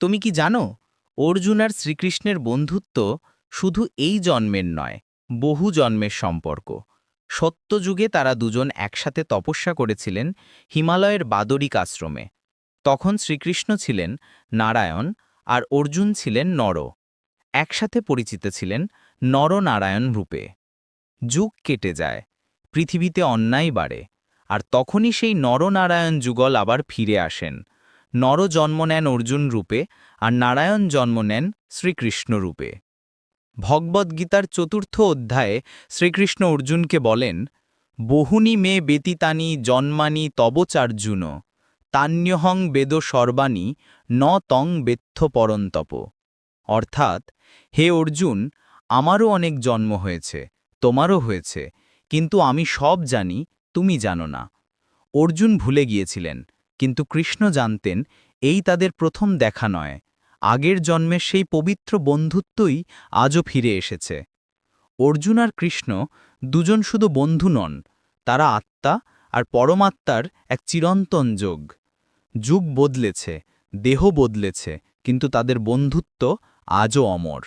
তুমি কি জানো, অর্জুন আর শ্রীকৃষ্ণের বন্ধুত্ব শুধু এই জন্মের নয়, বহু জন্মের সম্পর্ক। সত্যযুগে তারা দুজন একসাথে তপস্যা করেছিলেন হিমালয়ের বাদরিক আশ্রমে। তখন শ্রীকৃষ্ণ ছিলেন নারায়ণ আর অর্জুন ছিলেন নর। একসাথে পরিচিত ছিলেন নরনারায়ণ রূপে। যুগ কেটে যায়, পৃথিবীতে অন্যায় বাড়ে, আর তখনই সেই নরনারায়ণ যুগল আবার ফিরে আসেন। নর জন্ম নেন অর্জুন রূপে আর নারায়ণ জন্ম নেন শ্রীকৃষ্ণ রূপে। ভগবদ্গীতার চতুর্থ অধ্যায়ে শ্রীকৃষ্ণ অর্জুনকে বলেন, বহুনি মে বেতিতানি জন্মানি তবচার্জুন, তান্যহং বেদ সর্বাণী ন তং বেথ্য পরন্তপ। অর্থাৎ, হে অর্জুন, আমারও অনেক জন্ম হয়েছে, তোমারও হয়েছে, কিন্তু আমি সব জানি, তুমি জানো না। অর্জুন ভুলে গিয়েছিলেন। কিন্তু কৃষ্ণ জানতেন, এই তাদের প্রথম দেখা নয়। আগের জন্মের সেই পবিত্র বন্ধুত্বই আজও ফিরে এসেছে। অর্জুন আর কৃষ্ণ দুজন শুধু বন্ধু নন, তারা আত্মা আর পরমাত্মার এক চিরন্তন যোগ। যুগ বদলেছে, দেহ বদলেছে, কিন্তু তাদের বন্ধুত্ব আজও অমর।